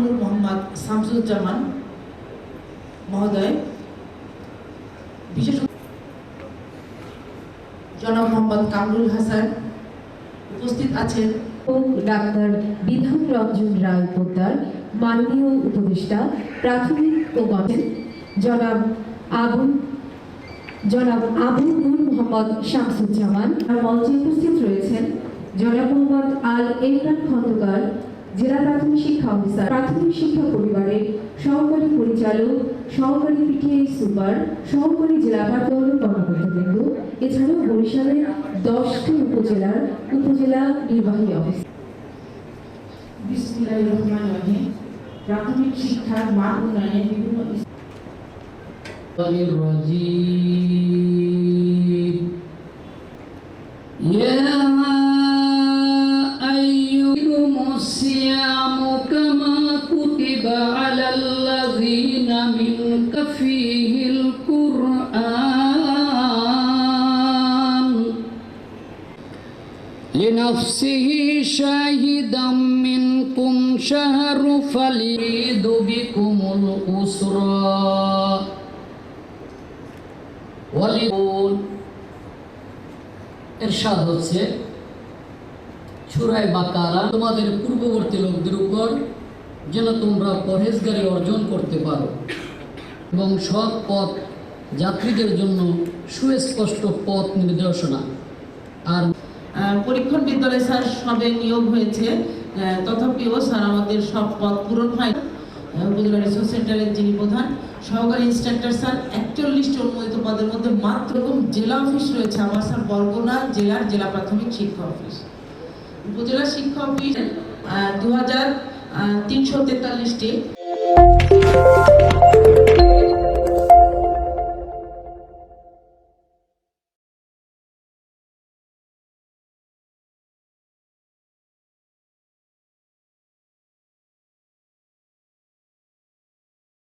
আমির মোহাম্মদ শামসুজ্জামান মহোদয় বিশেষ জনাব মোহাম্মদ কামরুল হাসান উপস্থিত আছেন। ডাক্তার বিধান রঞ্জন রায় পোদ্দার, মাননীয় উপদেষ্টা প্রাথমিক ও গঠন জনাব আবু জনাব আবু নূর মোহাম্মদ শামসুজ্জামান। মঞ্চে উপস্থিত রয়েছেন জনাব মোহাম্মদ আল ইমরান খন্দকার জেলা প্রাথমিক শিক্ষা অফিসার প্রাথমিক শিক্ষা পরিবারের সহকারী পরিচালক সহকারী পিটিআই সুপার সহকারী জেলা প্রাথমিক কর্মকর্তাবৃন্দ এছাড়াও বরিশালের দশটি উপজেলার উপজেলা নির্বাহী অফিস বিসমিল্লাহির রহমানির রহিম। প্রাথমিক শিক্ষার মান উন্নয়নে বিভিন্ন لنفسه شاهدا منكم شهر فليد بكم الأسرى ওয়ালিউন এরশাদ হচ্ছে সুরায় বাকারা তোমাদের পূর্ববর্তী লোকদের উপর যেন তোমরা পরহেজগারি অর্জন করতে পারো এবং সৎ পথ যাত্রীদের জন্য সুস্পষ্ট পথ নির্দেশনা আর আহ, পরীক্ষণ বিদ্যালয় স্যার সবে নিয়োগ হয়েছে। তথাপিও স্যার আমাদের সব পদ পূরণ হয়। উপজেলা রিসোর্স সেন্টারের যিনি প্রধান, সহকারী ইনস্ট্রাক্টর স্যার, একচল্লিশটি অনুমোদিত পদের মধ্যে মাত্র জেলা অফিস রয়েছে আমার স্যার বরগুনা জেলার জেলা প্রাথমিক শিক্ষা অফিস উপজেলা শিক্ষা অফিস দু হাজার তিনশো তেতাল্লিশটি।